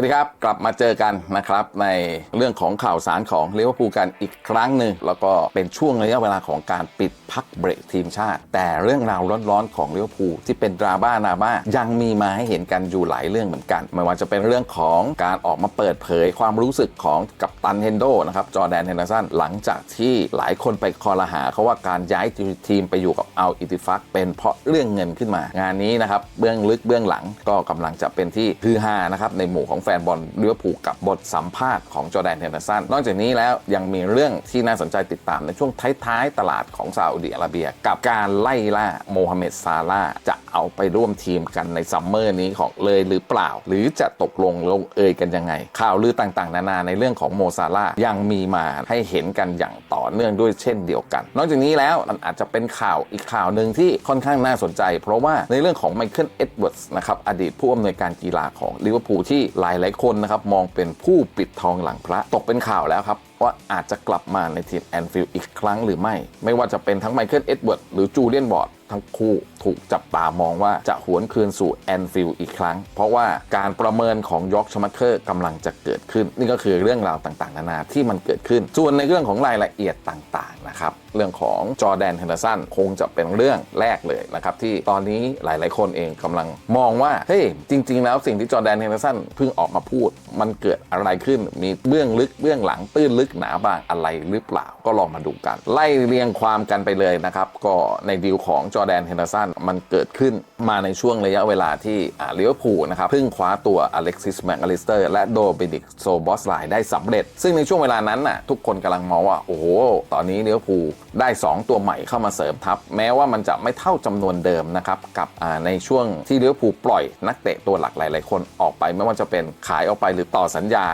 สวัสดีครับ กลับมาเจอกันนะครับ ในเรื่องของข่าวสารของเลเวอร์พูลกันอีกครั้งหนึ่งแล้วก็เป็นช่วงระยะเวลาของการปิดพักเบรกทีมชาติ แต่เรื่องราวร้อนๆของเลเวอร์พูลที่เป็นดราบ้านาบ้ายังมีมาให้เห็นกันอยู่หลายเรื่องเหมือนกัน ไม่ว่าจะเป็นเรื่องของการออกมาเปิดเผยความรู้สึกของกัปตันเฮนโดนะครับจอแดนเฮนเดอร์สันหลังจากที่หลายคนไปคอรหาเขาว่าการย้ายทีมไปอยู่กับอัลอิติฟักเป็นเพราะเรื่องเงินขึ้นมางานนี้นะครับเบื้องลึกเบื้องหลังก็กำลังจะเป็นที่ฮือฮานะครับในหมู่ของแฟนบอลลิเวอร์พูลกับบทสัมภาษณ์ของจอแดนเฮนเดอร์สันนอกจากนี้แล้วยังมีเรื่องที่น่าสนใจติดตามในช่วงท้ายๆ ตลาดของซาอุดิอาระเบีย กับการไล่ล่าโมฮัมเหม็ดซาลาจะเอาไปร่วมทีมกันในซัมเมอร์นี้ของเลยหรือเปล่า หรือจะตกลงลงเอยกันยังไง ข่าวลือต่างๆ นานาในเรื่องของโมซาลายังมีมาให้เห็นกันอย่างต่อเนื่องด้วยเช่นเดียวกัน นอกจากนี้แล้วมันอาจจะเป็นข่าวอีกข่าวหนึ่งที่ค่อนข้างน่าสนใจ เพราะว่าในเรื่องของไมเคิลเอ็ดเวิร์ดส์นะครับอดีตผู้อำนวยการกีฬาของลิเวอร์พูลที่หลายๆคนนะครับมองเป็นผู้ปิดทองหลังพระตกเป็นข่าวแล้วครับว่าอาจจะกลับมาในทีมแอนฟิลด์อีกครั้งหรือไม่ ไม่ว่าจะเป็นทั้งไมเคิลเอ็ดเวิร์ดหรือจูเลียนบอร์ด ทั้งคู่ถูกจับตามองว่าจะหวนคืนสู่แอนฟิลอีกครั้ง เพราะว่าการประเมินของยอร์กชมัคเคอร์กำลังจะเกิดขึ้น นี่ก็คือเรื่องราวต่างๆ นานาที่มันเกิดขึ้น ส่วนในเรื่องของรายละเอียดต่างๆนะครับเรื่องของจอแดนเฮนเดอร์สันคงจะเป็นเรื่องแรกเลยนะครับที่ตอนนี้หลายๆ คนเองกำลังมองว่าเฮ้ยจริง ๆ แล้วสิ่งที่จอแดนเฮนเดอร์สันเพิ่งออกมาพูด มันเกิดอะไรขึ้นมีเบื้องลึกเบื้องหลังตื้นลึกหนาบางอะไรหรือเปล่าก็ลองมาดูกัน ไล่เรียงความกันไปเลยนะครับก็ในดีลของจอร์แดนเฮนเดอร์สันมันเกิดขึ้นมาในช่วงระยะเวลาที่อ่าลิเวอร์พูลนะครับเพิ่งคว้าตัวอเล็กซิสแมกอลิสเตอร์และโดเบนิกโซบอสไลได้สำเร็จ ซึ่งในช่วงเวลานั้นน่ะทุกคนกำลังมองว่า โอ้โห ตอนนี้เลิเวอร์พูลได้ 2 ตัวใหม่เข้ามาเสริมทัพ แม้ว่ามันจะไม่เท่าจำนวนเดิมนะครับกับในช่วงที่เลิเวอร์พูลปล่อยนักเตะตัวหลักหลาย ๆ คนออกไปไม่ว่าจะเป็นขายออกไปหรือต่อสัญญา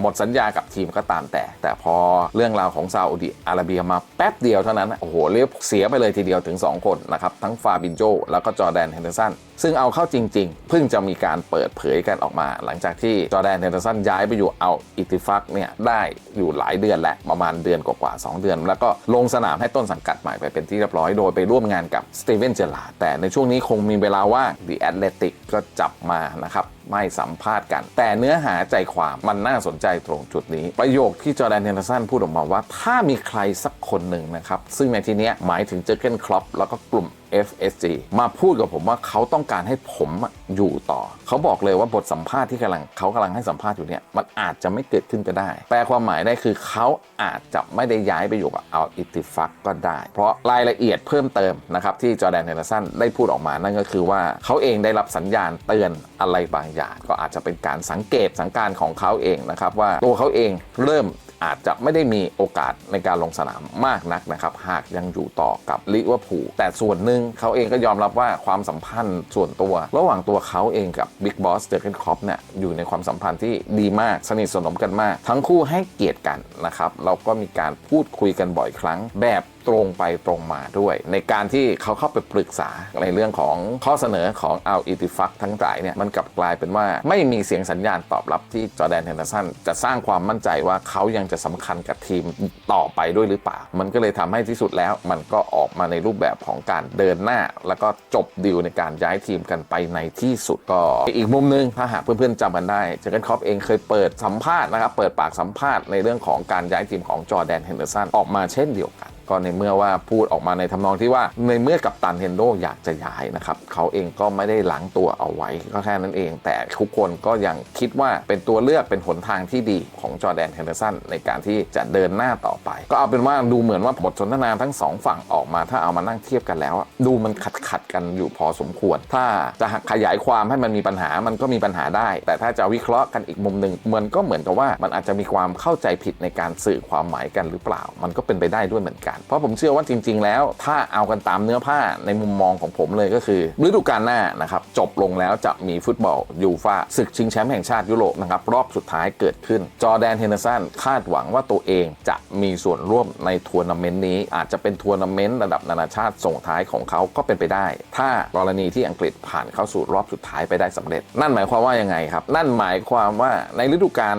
หมดสัญญากับทีมก็ตามแต่ แต่พอเรื่องราวของซาอุดิอาระเบียมาแป๊บเดียวเท่านั้นโอ้โหเรียกเสียไปเลยทีเดียวถึง 2 คนนะครับทั้งฟาบินโจแล้วก็จอแดนเฮนเดอร์สันซึ่งเอาเข้าจริง ๆ เพิ่งจะมีการเปิดเผยกันออกมา หลังจากที่จอแดนเฮนเดอร์สันย้ายไปอยู่เอาอิติฟักเนี่ยได้อยู่หลายเดือนแหละประมาณเดือนกว่าๆ2เดือน แล้วก็ลงสนามให้ต้นสังกัดใหม่ไปเป็นที่เรียบร้อยโดยไปร่วมงานกับสตีเวนเจลาแต่ในช่วงนี้คงมีเวลาว่าง The Athletic ก็จับมานะครับไม่สัมภาษณ์กัน แต่เนื้อหาใจความมันน่าสนใจตรงจุดนี้ ประโยคที่จอแดนเฮนเดอร์สันพูดออกมาว่า ถ้ามีใครสักคนหนึ่งนะครับ ซึ่งในที่นี้หมายถึงเจอเกนคลอปแล้วก็กลุ่ม FSG มาพูดกับผมว่าเขาต้องการให้ผมอยู่ต่อ เขาบอกเลยว่าบทสัมภาษณ์ที่กำลังเขากำลังให้สัมภาษณ์อยู่เนี่ยมันอาจจะไม่เกิดขึ้นก็ได้ แปลความหมายได้คือเขาอาจจะไม่ได้ย้ายไปอยู่กับเอาอิติฟักก็ได้ เพราะรายละเอียดเพิ่มเติมนะครับที่จอแดนเฮนเดอร์สันได้พูดออกมานั่นก็คือว่าเขาเองได้รับสัญญาณเตือนอะไรบางอย่าง ก็อาจจะเป็นการสังเกตสังการของเขาเองนะครับว่าตัวเขาเองเริ่ม อาจจะไม่ได้มีโอกาสในการลงสนามมากนักนะครับ หากยังอยู่ต่อกับลิเวอร์พูลแต่ส่วนหนึ่งเขาเองก็ยอมรับว่าความสัมพันธ์ส่วนตัว ระหว่างตัวเขาเองกับบิ๊กบอสเจอร์เกนครอปเนี่ยอยู่ในความสัมพันธ์ที่ดีมากสนิทสนมกันมาก ทั้งคู่ให้เกียรติกันนะครับเราก็มีการพูดคุยกันบ่อยครั้งแบบ ตรงไปตรงมาด้วย ในการที่เขาเข้าไปปรึกษาในเรื่องของข้อเสนอของเอาอิติฟักทั้งหลายเนี่ยมันกลับกลายเป็นว่าไม่มีเสียงสัญญาณตอบรับที่จอแดนเฮนเดอร์สันจะสร้างความมั่นใจว่าเขายังจะสำคัญกับทีมต่อไปด้วยหรือเปล่า มันก็เลยทำให้ที่สุดแล้วมันก็ออกมาในรูปแบบของการเดินหน้า แล้วก็จบดีลในการย้ายทีมกันไปในที่สุดก็อีกมุมหนึงถ้าหากเพื่อนๆจำกันได้เจอร์เกนคอปเองเคยเปิดสัมภาษณ์นะครับเปิดปากสัมภาษณ์ในเรื่องของการย้ายทีมของจอแดนเฮนเดอร์สันออกมาเช่นเดียวกัน ก็ในเมื่อว่าพูดออกมาในทำนองที่ว่าในเมื่อกับตันเฮนโดอยากจะย้ายนะครับเขาเองก็ไม่ได้หล้างตัวเอาไว้ก็แค่นั้นเอง แต่ทุกคนก็ยังคิดว่าเป็นตัวเลือกเป็นหนทางที่ดีของจอแดนเฮนเดอร์สันในการที่จะเดินหน้าต่อไป ก็เอาเป็นว่าดูเหมือนว่าบทสนทนาทั้งสองฝั่งออกมาถ้าเอามานั่งเทียบกันแล้ว ดูมันขัดขัดกันอยู่พอสมควร ถ้าจะขยายความให้มันมีปัญหามันก็มีปัญหาได้ แต่ถ้าจะวิเคราะห์กันอีกมุมหนึ่งมันก็เหมือนกับว่ามันอาจจะมีความเข้าใจผิดในการสื่อความหมายกันหรือเปล่า มันก็เป็นไปได้ด้วยเหมือนกันเพราะผมเชื่อว่าจริง ๆ แล้ว ถ้าเอากันตามเนื้อผ้าในมุมมองของผมเลยก็คือฤดูกาลหน้านะครับจบลงแล้วจะมีฟุตบอลยูฟ่าศึกชิงแชมป์แห่งชาติยุโรปนะครับรอบสุดท้ายเกิดขึ้น จอแดนเฮนเดอร์สันคาดหวังว่าตัวเองจะมีส่วนร่วมในทัวร์นาเมนต์นี้ อาจจะเป็นทัวร์นาเมนต์ระดับนานาชาติส่งท้ายของเขาก็เป็นไปได้ ถ้ากรณีที่อังกฤษผ่านเข้าสู่รอบสุดท้ายไปได้สำเร็จ นั่นหมายความว่ายังไงครับนั่นหมายความว่าในฤดูกาล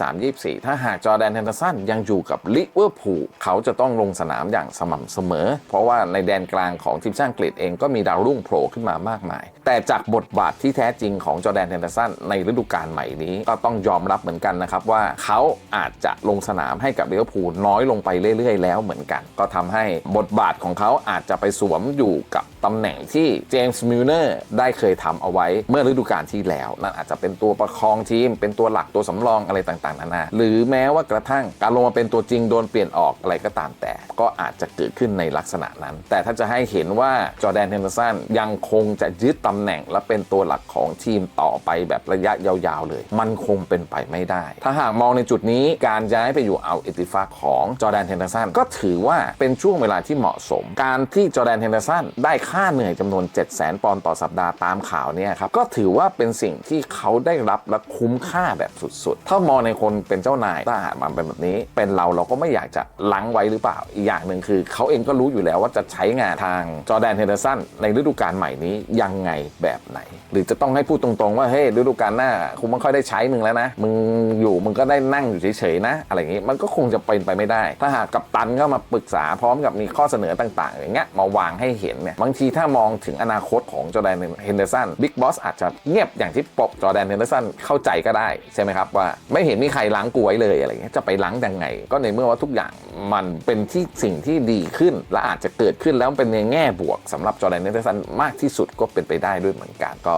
2023-24 ถ้าหากจอแดนเฮนเดอร์สันยังอยู่กับลิเวอร์พูลเขาจะต้องลงสสนามอย่างสม่ำเสมอ เพราะว่าในแดนกลางของทีมชาติอังกฤษเองก็มีดาวรุ่งโผล่ขึ้นมามากมาย แต่จากบทบาทที่แท้จริงของจอแดนเฮนเดอร์สันในฤดูกาลใหม่นี้ก็ต้องยอมรับเหมือนกันนะครับว่าเขาอาจจะลงสนามให้กับลิเวอร์พูลน้อยลงไปเรื่อย ๆ แล้วเหมือนกัน ก็ทำให้บทบาทของเขาอาจจะไปสวมอยู่กับตำแหน่งที่เจมส์มิลเนอร์ได้เคยทำเอาไว้เมื่อฤดูกาลที่แล้วนั่นอาจจะเป็นตัวประคองทีม เป็นตัวหลักตัวสำรองอะไรต่างๆนานาหรือแม้ว่ากระทั่งการลงมาเป็นตัวจริงโดนเปลี่ยนออกอะไรก็ตามแต่ก็อาจจะเกิดขึ้นในลักษณะนั้น แต่ถ้าจะให้เห็นว่าจอแดนเฮนเดอร์สันยังคงจะยึดตำแหน่งและเป็นตัวหลักของทีมต่อไปแบบระยะยาวๆเลย มันคงเป็นไปไม่ได้ ถ้าหากมองในจุดนี้การย้ายไปอยู่เอาอิติฟาของจอแดนเฮนเดอร์สันก็ถือว่าเป็นช่วงเวลาที่เหมาะสม การที่จอแดนเฮนเดอร์สันได้ค่าเหนื่อยจำนวน 7 0 0 0 0 0 ปอนด์ต่อสัปดาห์ตามข่าวเนี่ยครับก็ถือว่าเป็นสิ่งที่เขาได้รับและคุ้มค่าแบบสุดๆ ถ้ามองในคนเป็นเจ้านายถ้าหากมันเป็นแบบนี้ เป็นเราเราก็ไม่อยากจะลังไว้หรือเปล่าอีกอย่างหนึ่งคือเขาเองก็รู้อยู่แล้วว่าจะใช้งานทางจอแดนเฮนเดอร์สันในฤดูกาลใหม่นี้ยังไงแบบไหน หรือจะต้องให้พูดตรงๆว่าเฮ้ยฤดูกาลหน้าคงไม่ค่อยได้ใช้มึงแล้วนะมึงอยู่มึงก็ได้นั่งอยู่เฉยๆนะ อะไรอย่างนี้มันก็คงจะเป็นไปไม่ได้ ถ้าหากกัปตันเข้ามาปรึกษาพร้อมกับมีข้อเสนอต่างๆ อย่างเงี้ยมาวางให้เห็นเนี่ยบางทีถ้ามองถึงอนาคตของจอแดนเฮนเดอร์สันบิ๊กบอสอาจจะเงียบอย่างที่ปกจอแดนเฮนเดอร์สันเข้าใจก็ได้ใช่ไหมครับว่าไม่เห็นมีใครล้างกลวยเลยอะไรเงี้ยจะไปล้างยังไง ก็ในเมื่อว่าทุกอย่างมันเป็นที่สิ่งที่ดีขึ้น และอาจจะเกิดขึ้นแล้วเป็นในแง่บวกสำหรับจอร์แดนเนเธอร์สันมากที่สุดก็เป็นไปได้ด้วยเหมือนกันก็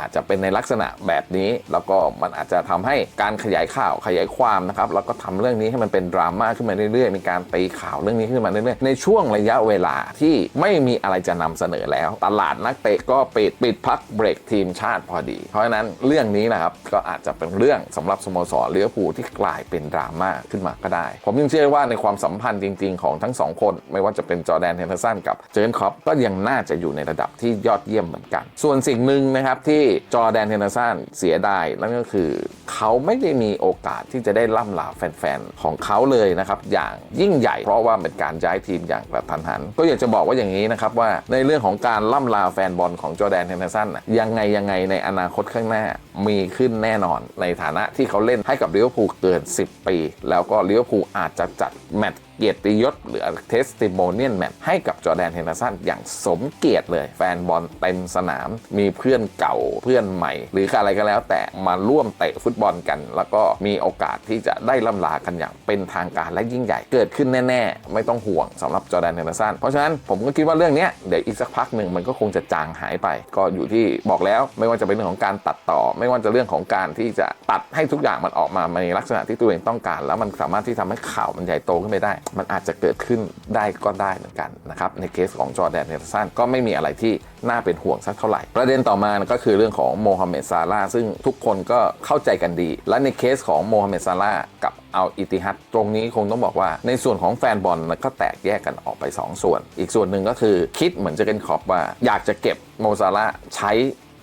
อาจจะเป็นในลักษณะแบบนี้ แล้วก็มันอาจจะทำให้การขยายข่าวขยายความนะครับแล้วก็ทำเรื่องนี้ให้มันเป็นดราม่าขึ้นมาเรื่อยๆ มีการตีข่าวเรื่องนี้ขึ้นมาเรื่อยๆในช่วงระยะเวลาที่ไม่มีอะไรจะนำเสนอแล้ว ตลาดนักเตะก็ปิดปิดพักเบรกทีมชาติพอดี เพราะฉะนั้นเรื่องนี้นะครับก็อาจจะเป็นเรื่องสำหรับสโมสรเลี้ยวภูที่กลายเป็นดราม่าขึ้นมาก็ได้ ผมยังเชื่อว่าในความสัมพันธ์จริง ๆ ของทั้งสองคน ไม่ว่าจะเป็นจอแดนเฮนเดอร์สันกับเจอร์นคอปก็ยังน่าจะอยู่ในระดับที่ยอดเยี่ยมเหมือนกัน ส่วนสิ่งหนึ่งนะครับที่จอแดนเฮนเดอร์สันเสียดายนั่นก็คือเขาไม่ได้มีโอกาสที่จะได้ล่ำลาแฟนๆ ของเขาเลยนะครับ อย่างยิ่งใหญ่เพราะว่าเป็นการย้ายทีมอย่างกระทันหัน ก็อยากจะบอกว่าอย่างนี้นะครับว่าในเรื่องของการล่ำลาแฟนบอลของจอแดนเฮนเดอร์สันยังไงยังไงในอนาคตข้างหน้ามีขึ้นแน่นอนในฐานะที่เขาเล่นให้กับลิเวอร์พูลเกิน 10 ปี แล้วก็ลิเวอร์พูลอาจจะจัดแมตช์ เกียรติยศหรือเทสติโมเนียนแมตให้กับจอแดนเฮนเดอร์สันอย่างสมเกียรติเลย แฟนบอลเต็มสนาม มีเพื่อนเก่าเพื่อนใหม่ หรืออะไรก็แล้วแต่มาร่วมเตะฟุตบอลกัน แล้วก็มีโอกาสที่จะได้ล่ำลากันอย่างเป็นทางการและยิ่งใหญ่เกิดขึ้นแน่ ๆ ไม่ต้องห่วงสำหรับจอแดนเฮนเดอร์สันเพราะฉะนั้นผมก็คิดว่าเรื่องนี้เดี๋ยวอีกสักพักหนึ่งมันก็คงจะจางหายไป ก็อยู่ที่บอกแล้วไม่ว่าจะเป็นเรื่องของการตัดต่อ ไม่ว่าจะเรื่องของการที่จะตัดให้ทุกอย่างมันออกมาในลักษณะที่ตัวเองต้องการ แล้วมันสามารถที่ทำให้ข่าวมันใหญ่โตขึ้นไปได้มันอาจจะเกิดขึ้นได้ก็ได้เหมือนกันนะครับ ในเคสของจอร์แดนเนเดอร์สันก็ไม่มีอะไรที่น่าเป็นห่วงสักเท่าไหร่ ประเด็นต่อมาก็คือเรื่องของโมฮัมเหม็ดซาลาซึ่งทุกคนก็เข้าใจกันดี และในเคสของโมฮัมเหม็ดซาลากับเอาอิติฮัดตรงนี้คงต้องบอกว่า ในส่วนของแฟนบอลก็แตกแยกกันออกไป 2 ส่วน อีกส่วนหนึ่งก็คือคิดเหมือนจะเป็นขอบว่า อยากจะเก็บโมซาลาใช้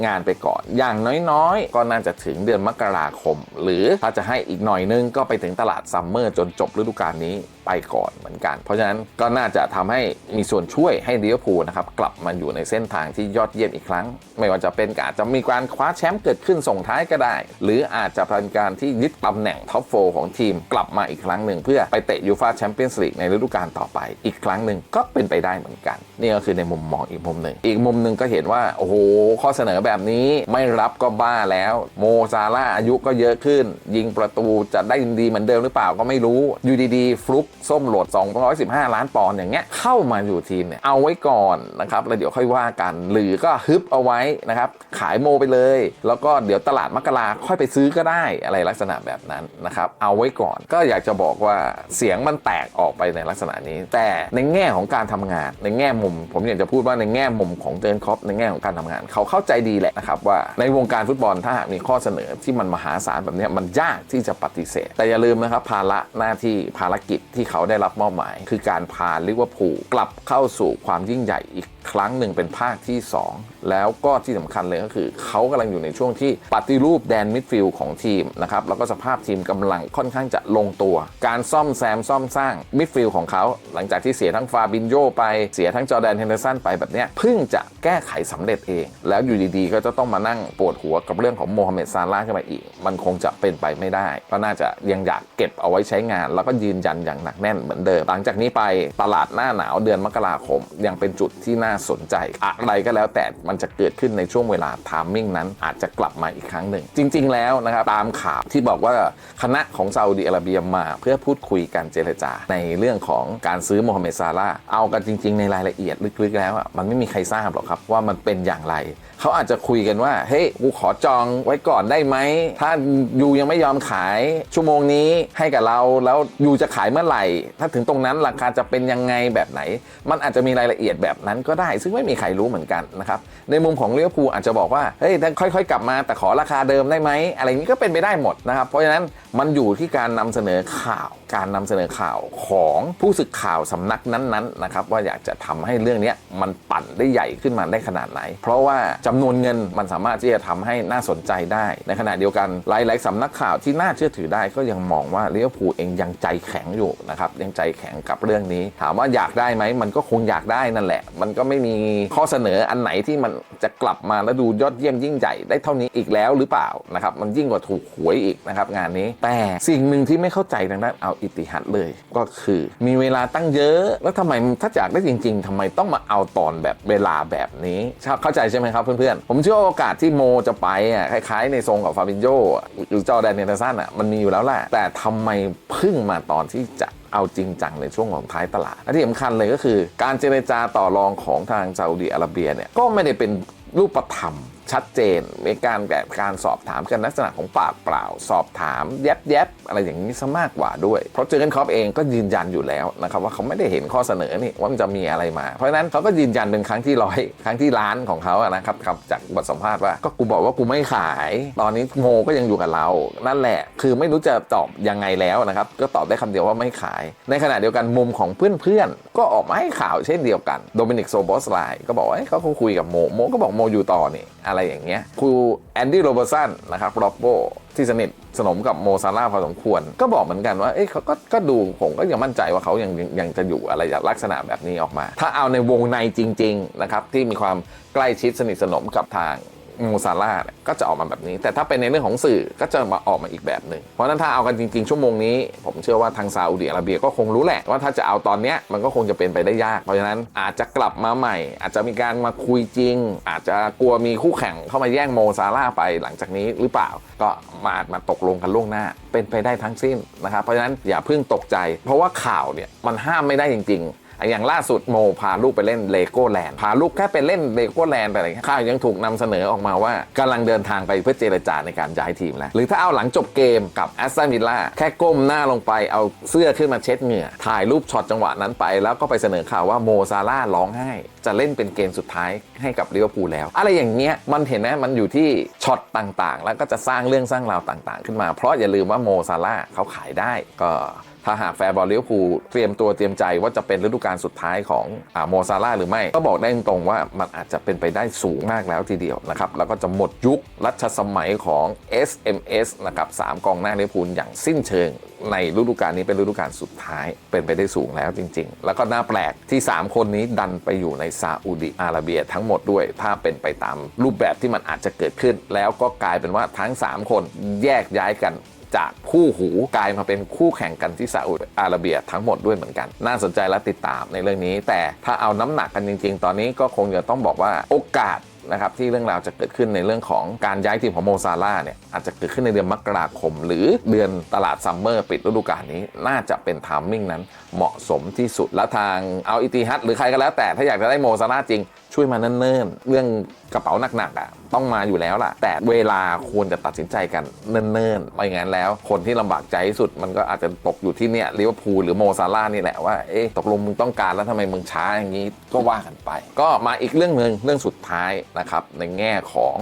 งานไปก่อน อย่างน้อยๆ ก็น่าจะถึงเดือนมกราคม หรือถ้าจะให้อีกหน่อยนึงก็ไปถึงตลาดซัมเมอร์จนจบฤดูกาลนี้ไปก่อนเหมือนกัน เพราะฉะนั้นก็น่าจะทำให้มีส่วนช่วยให้ลิเวอร์พูลนะครับกลับมาอยู่ในเส้นทางที่ยอดเยี่ยมอีกครั้ง ไม่ว่าจะเป็นการจะมีการคว้าแชมป์เกิดขึ้นส่งท้ายก็ได้ หรืออาจจะเป็นการที่ยึดตำแหน่งท็อปโฟของทีมกลับมาอีกครั้งหนึ่ง เพื่อไปเตะยูฟาแชมเปี้ยนส์ลีกในฤดูกาลต่อไป อีกครั้งหนึ่งก็เป็นไปได้เหมือนกัน นี่ก็คือในมุมมองอีกมุมหนึ่งอีกมุมหนึ่งก็เห็นว่าโอ้โหข้อเสนอแบบนี้ไม่รับก็บ้าแล้ว โมซาร่าอายุก็เยอะขึ้น ยิงประตูจะได้ดีเหมือนเดิมหรือเปล่าก็ไม่รู้ อยู่ดีๆ ฟลุกส้มโหลด 215 ล้านปอนด์อย่างเงี้ยเข้ามาอยู่ทีมเนี่ยเอาไว้ก่อนนะครับแล้วเดี๋ยวค่อยว่ากัน หรือก็ฮึบเอาไว้นะครับขายโมไปเลย แล้วก็เดี๋ยวตลาดมกราค่อยไปซื้อก็ได้อะไรลักษณะแบบนั้นนะครับเอาไว้ก่อนก็อยากจะบอกว่าเสียงมันแตกออกไปในลักษณะนี้ แต่ในแง่ของการทำงานในแง่มุม ผมอยากจะพูดว่าในแง่มุมของเจนคอปในแง่ของการทำงาน เขาเข้าใจดีแหละนะครับว่าในวงการฟุตบอลถ้าหากมีข้อเสนอที่มันมหาศาลแบบนี้มันยากที่จะปฏิเสธ แต่อย่าลืมนะครับภาระหน้าที่ภารกิจที่เขาได้รับมอบหมาย คือการพาลิเวอร์พูลกลับเข้าสู่ความยิ่งใหญ่อีกครั้งหนึ่งเป็นภาคที่ 2 แล้วก็ที่สำคัญเลยก็คือ เขากำลังอยู่ในช่วงที่ปฏิรูปแดนมิดฟิลด์ของทีมนะครับแล้วก็สภาพทีมกำลังค่อนข้างจะลงตัว การซ่อมแซมซ่อมสร้างมิดฟิลด์ของเขา หลังจากที่เสียทั้งฟาบินโยไปเสียทั้งจอแดนเฮนเดอร์สันไปแบบนี้เพิ่งจะแก้ไขสำเร็จเอง แล้วอยู่ดีก็จะต้องมานั่งปวดหัวกับเรื่องของโมฮัมเหม็ดซาลาห์ขึ้นมาอีก มันคงจะเป็นไปไม่ได้ ก็น่าจะยังอยากเก็บเอาไว้ใช้งาน แล้วก็ยืนยันอย่างหนักแน่นเหมือนเดิม หลังจากนี้ไปตลาดหน้าหนาวเดือนมกราคม ยังเป็นจุดที่น่าสนใจ อะไรก็แล้วแต่มันจะเกิดขึ้นในช่วงเวลาทามมิ่งนั้น อาจจะกลับมาอีกครั้งหนึ่ง จริง ๆ แล้วนะครับตามข่าวที่บอกว่าคณะของซาอุดิอาระเบียมา เพื่อพูดคุยกันเจรจาในเรื่องของการซื้อโมฮัมเหม็ดซาลาห์เอากันจริง ๆ ในรายละเอียดลึกๆ แล้วมันไม่มีใครทราบหรอกครับว่ามันเป็นอย่างไร เขาอาจจะคุยกันว่า เฮ้ย กูขอจองไว้ก่อนได้ไหม ถ้ายูยังไม่ยอมขายชั่วโมงนี้ให้กับเรา แล้วยูจะขายเมื่อไหร่ ถ้าถึงตรงนั้นราคาจะเป็นยังไงแบบไหน มันอาจจะมีรายละเอียดแบบนั้นก็ได้ ซึ่งไม่มีใครรู้เหมือนกันนะครับ ในมุมของเลี้ยวภูลอาจจะบอกว่า เฮ้ยถ้าค่อย ๆ กลับมาแต่ขอราคาเดิมได้ไหม อะไรนี้ก็เป็นไปได้หมดนะครับ เพราะฉะนั้นมันอยู่ที่การนำเสนอข่าว การนำเสนอข่าวของผู้สื่อข่าวสำนักนั้นๆนะครับว่าอยากจะทำให้เรื่องนี้มันปั่นได้ใหญ่ขึ้นมาได้ขนาดไหน เพราะว่าจำนวนเงินมันสามารถที่จะทำให้น่าสนใจได้ ในขณะเดียวกันหลายๆสำนักข่าวที่น่าเชื่อถือได้ก็ยังมองว่าเลี้ยวภูเองยังใจแข็งอยู่นะครับยังใจแข็งกับเรื่องนี้ ถามว่าอยากได้ไหมมันก็คงอยากได้นั่นแหละ มันก็ไม่มีข้อเสนออันไหนที่มันจะกลับมาแล้วดูยอดเยี่ยมยิ่งใหญ่ได้เท่านี้อีกแล้วหรือเปล่านะครับมันยิ่งกว่าถูกหวยอีกนะครับงานนี้ แต่สิ่งหนึ่งที่ไม่เข้าใจทางด้านเอาอิติฮัดเลย ก็คือมีเวลาตั้งเยอะแล้วทำไมถ้าอยากได้จริง ๆทำไมต้องมาเอาตอนแบบเวลาแบบนี้เข้าใจใช่ไหมครับเพื่อนๆ ผมเชื่อว่าโอกาสที่โมจะไปอะคล้ายๆในทรงกับฟาบินโยหรือจอแดนเนเธอร์สันอะมันมีอยู่แล้วแหละแต่ทำไมเพึ่งมาตอนที่จะเอาจริงจังในช่วงของท้ายตลาดและที่สำคัญเลยก็คือ การเจรจาต่อรองของทางซาอุดีอาระเบียเนี่ยก็ไม่ได้เป็นรูปธรรมชัดเจนในการแบบการสอบถามกันลักษณะของปากเปล่า สอบถามแยบแยบอะไรอย่างนี้ซะมากกว่าด้วย เพราะเจอร์เกนคอปเองก็ยืนยันอยู่แล้วนะครับว่าเขาไม่ได้เห็นข้อเสนอนี่ว่ามันจะมีอะไรมา เพราะฉะนั้นเขาก็ยืนยันเป็นครั้งที่ร้อยครั้งที่ล้านของเขาอะนะครับรบจากบทสัมภาษณ์ว่าก็กูบอกว่ากูไม่ขาย ตอนนี้โมก็ยังอยู่กับเรา นั่นแหละ คือไม่รู้จะตอบยังไงแล้วนะครับก็ตอบได้คำเดียวว่าไม่ขาย ในขณะเดียวกันมุมของเพื่อนๆก็ออกมาให้ข่าวเช่นเดียวกันโดมินิกโซบอสไลก็บอกว่าเขาคงคุยกับโมโมก็บอกโมอยู่ต่อนี่อะไรอย่างเงี้ยครูแอนดี้โรเบอร์สันนะครับร็อบโบที่สนิทสนมกับโมซาร่าพอสมควร ก็บอกเหมือนกันว่าเอ้ยเขาก็ก็ดูผมก็ยังมั่นใจว่าเขายังยังยังจะอยู่อะไรลักษณะแบบนี้ออกมา ถ้าเอาในวงในจริง ๆ นะครับ ที่มีความใกล้ชิดสนิทสนมกับทาง โมซาร่าก็จะออกมาแบบนี้ แต่ถ้าเป็นในเรื่องของสื่อก็จะมาออกมาอีกแบบหนึ่งเพราะนั้นถ้าเอากันจริงๆ ชั่วโมงนี้ ผมเชื่อว่าทางซาอุดิอาระเบียก็คงรู้แหละว่าถ้าจะเอาตอนเนี้ยมันก็คงจะเป็นไปได้ยาก เพราะฉะนั้นอาจจะกลับมาใหม่ อาจจะมีการมาคุยจริง อาจจะกลัวมีคู่แข่งเข้ามาแย่งโมซาร่าไปหลังจากนี้หรือเปล่าก็มาอาจมาตกลงกันล่วงหน้า เป็นไปได้ทั้งสิ้นนะครับเพราะฉะนั้นอย่าเพิ่งตกใจ เพราะว่าข่าวเนี่ยมันห้ามไม่ได้จริง ๆ อย่างล่าสุดโมพาลูกไปเล่นเลโก้แลนด์พาลูกแค่ไปเล่นเลโก้แลนด์ไปอะไรเงี้ยข่าวยังถูกนำเสนอออกมาว่ากำลังเดินทางไปเพื่อเจรจาในการย้ายทีมแล้วหรือถ้าเอาหลังจบเกมกับแอสตันวิลล่าแค่ก้มหน้าลงไปเอาเสื้อขึ้นมาเช็ดเหงื่อถ่ายรูปช็อตจังหวะนั้นไป แล้วก็ไปเสนอข่าวว่าโมซาร่าร้องไห้จะเล่นเป็นเกมสุดท้ายให้กับลิเวอร์พูลแล้ว อะไรอย่างเงี้ยมันเห็นไหมมันอยู่ที่ช็อตต่างๆ แล้วก็จะสร้างเรื่องสร้างราวต่างๆ ขึ้นมาเพราะอย่าลืมว่าโมซาร่าเขาขายได้ก็ ถ้าหากแฟร์บอลลิเวอร์พูลเตรียมตัวเตรียมใจว่าจะเป็นฤดูกาลสุดท้ายของอโมซาร่าหรือไม่ ก็บอกได้ตรงว่ามันอาจจะเป็นไปได้สูงมากแล้วทีเดียวนะครับ แล้วก็จะหมดยุครัชสมัยของ SMS นะครับสามกองหน้าลิเวอร์พูลอย่างสิ้นเชิงในฤดูกาลนี้เป็นฤดูกาลสุดท้ายเป็นไปได้สูงแล้วจริง ๆ แล้วก็น่าแปลกที่ 3 คนนี้ดันไปอยู่ในซาอุดิอาระเบียทั้งหมดด้วย ถ้าเป็นไปตามรูปแบบที่มันอาจจะเกิดขึ้น แล้วก็กลายเป็นว่าทั้ง 3 คนแยกย้ายกัน จากคู่หูกลายมาเป็นคู่แข่งกันที่ซาอุดิอาระเบียทั้งหมดด้วยเหมือนกัน น่าสนใจและติดตามในเรื่องนี้ แต่ถ้าเอาน้ำหนักกันจริง ๆ ตอนนี้ก็คงจะต้องบอกว่าโอกาสนะครับที่เรื่องราวจะเกิดขึ้นในเรื่องของการย้ายทีมของโมซาร่าเนี่ยอาจจะเกิดขึ้นในเดือนมกราคม หรือเดือนตลาดซัมเมอร์ปิดฤดูกาลนี้ น่าจะเป็นทามมิ่งนั้นเหมาะสมที่สุดและทางเอาอิติฮัดหรือใครก็แล้วแต่ถ้าอยากจะได้โมซาร่าจริง ช่วยมาเนิ่นๆ เรื่องกระเป๋าหนักๆอะต้องมาอยู่แล้วล่ะ แต่เวลาควรจะตัดสินใจกันเนิ่นๆไม่งั้นแล้ว คนที่ลำบากใจที่สุดมันก็อาจจะตกอยู่ที่เนี่ยลิเวอร์พูลหรือโมซาร่านี่แหละว่าเอ๊ะตกลงมึงต้องการแล้วทำไมมึงช้าอย่างนี้ก็ว่ากันไป ก็มาอีกเรื่องหนึ่งเรื่องสุดท้ายนะครับในแง่ของ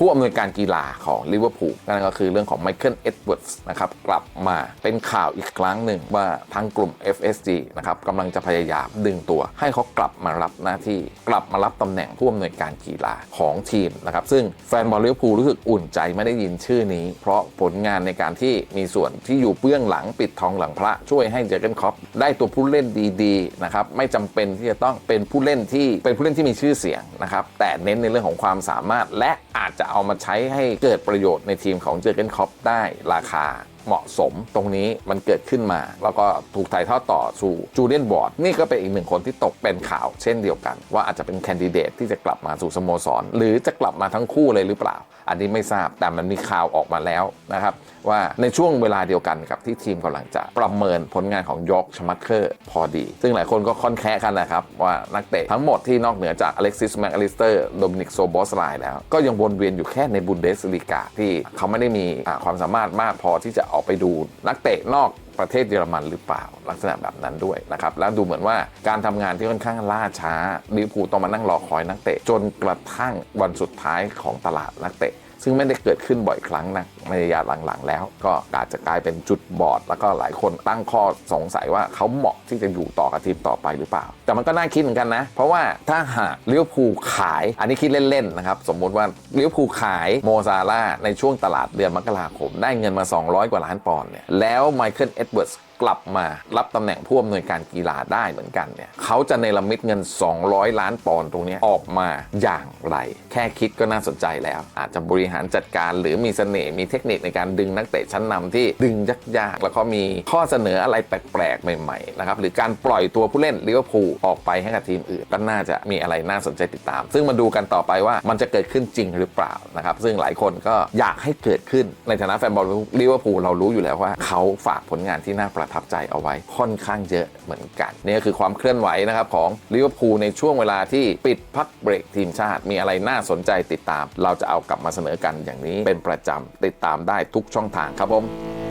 ผู้อำนวยการกีฬาของลิเวอร์พูลนั่นก็คือเรื่องของไมเคิลเอ็ดเวิร์ดส์นะครับกลับมาเป็นข่าวอีกครั้งหนึ่งว่าทางกลุ่ม FSG นะครับกำลังจะพยายามดึงตัว ให้เขากลับมารับหน้าที่กลับมารับตำแหน่งผู้อำนวยการกีฬาของทีมนะครับซึ่งแฟนบอลลิเวอร์พูลรู้สึกอุ่นใจไม่ได้ยินชื่อนี้ เพราะผลงานในการที่มีส่วนที่อยู่เบื้องหลังปิดทองหลังพระช่วยให้เจอร์เกนคอปได้ตัวผู้เล่นดีๆนะครับไม่จำเป็นที่จะต้องเป็นผู้เล่นที่เป็นผู้เล่นที่มีชื่อเสียงนะครับแต่เน้นในเรื่องของความสามารถและอาจจะเอามาใช้ให้เกิดประโยชน์ในทีมของเจอร์เกนคอปได้ราคาเหมาะสมตรงนี้มันเกิดขึ้นมา แล้วก็ถูกถ่ายทอดต่อสู่จูเลียนบอร์ด นี่ก็เป็นอีกหนึ่งคนที่ตกเป็นข่าวเช่นเดียวกัน ว่าอาจจะเป็นแคนดิเดตที่จะกลับมาสู่สโมสร หรือจะกลับมาทั้งคู่เลยหรือเปล่า อันนี้ไม่ทราบแต่มันมีข่าวออกมาแล้วนะครับว่าในช่วงเวลาเดียวกันกับที่ทีมกำลังจะประเมินผลงานของยอร์กชมัตเคอร์พอดี ซึ่งหลายคนก็ค่อนแคะกันนะครับ ว่านักเตะทั้งหมดที่นอกเหนือจากอเล็กซิสแมคอลิสเตอร์โดมินิกโซบอสไลแล้ว ก็ยังวนเวียนอยู่แค่ในบุนเดสลีกาที่เขาไม่ได้มีความสามารถมากพอที่จะออกไปดูนักเตะนอกประเทศเยอรมันหรือเปล่าลักษณะแบบนั้นด้วยนะครับ แล้วดูเหมือนว่าการทำงานที่ค่อนข้างล่าช้าลิเวอร์พูลต้องมานั่งรอคอยนักเตะ จนกระทั่งวันสุดท้ายของตลาดนักเตะ ซึ่งไม่ได้เกิดขึ้นบ่อยครั้งนะในระยะหลังๆ แล้ว ก็อาจจะกลายเป็นจุดบอด แล้วก็หลายคนตั้งข้อสงสัยว่าเขาเหมาะที่จะอยู่ต่อกับทีมต่อไปหรือเปล่า แต่มันก็น่าคิดเหมือนกันนะ เพราะว่าถ้าหากลิเวอร์พูขาย อันนี้คิดเล่นๆนะครับสมมุติว่าเลิเวอร์พูขายโมซาร่าในช่วงตลาดเดือนมกราคมได้เงินมา 200 กว่าล้านปอนด์เนี่ยแล้วไมเคิลเอ็ดเวิร์ด กลับมารับตำแหน่งผู้อำนวยการกีฬาได้เหมือนกันเนี่ยเขาจะเนรมิตเงิน 200 ล้านปอนด์ตรงนี้ออกมาอย่างไร แค่คิดก็น่าสนใจแล้ว อาจจะบริหารจัดการหรือมีเสน่ห์มีเทคนิคในการดึงนักเตะชั้นนำที่ดึงยากๆแล้วก็มีข้อเสนออะไรแปลกๆใหม่ๆนะครับหรือการปล่อยตัวผู้เล่นลิเวอร์พูลออกไปให้กับทีมอื่นก็น่าจะมีอะไรน่าสนใจติดตาม ซึ่งมาดูกันต่อไปว่ามันจะเกิดขึ้นจริงหรือเปล่านะครับซึ่งหลายคนก็อยากให้เกิดขึ้นในฐานะแฟนบอลลิเวอร์พูลเรารู้อยู่แล้วว่าเขาฝากผลงานที่น่าประประทับใจเอาไว้ค่อนข้างเยอะเหมือนกันนี่ก็คือความเคลื่อนไหวนะครับของลิเวอร์พูลในช่วงเวลาที่ปิดพักเบรกทีมชาติ มีอะไรน่าสนใจติดตาม เราจะเอากลับมาเสนอกันอย่างนี้เป็นประจำติดตามได้ทุกช่องทางครับผม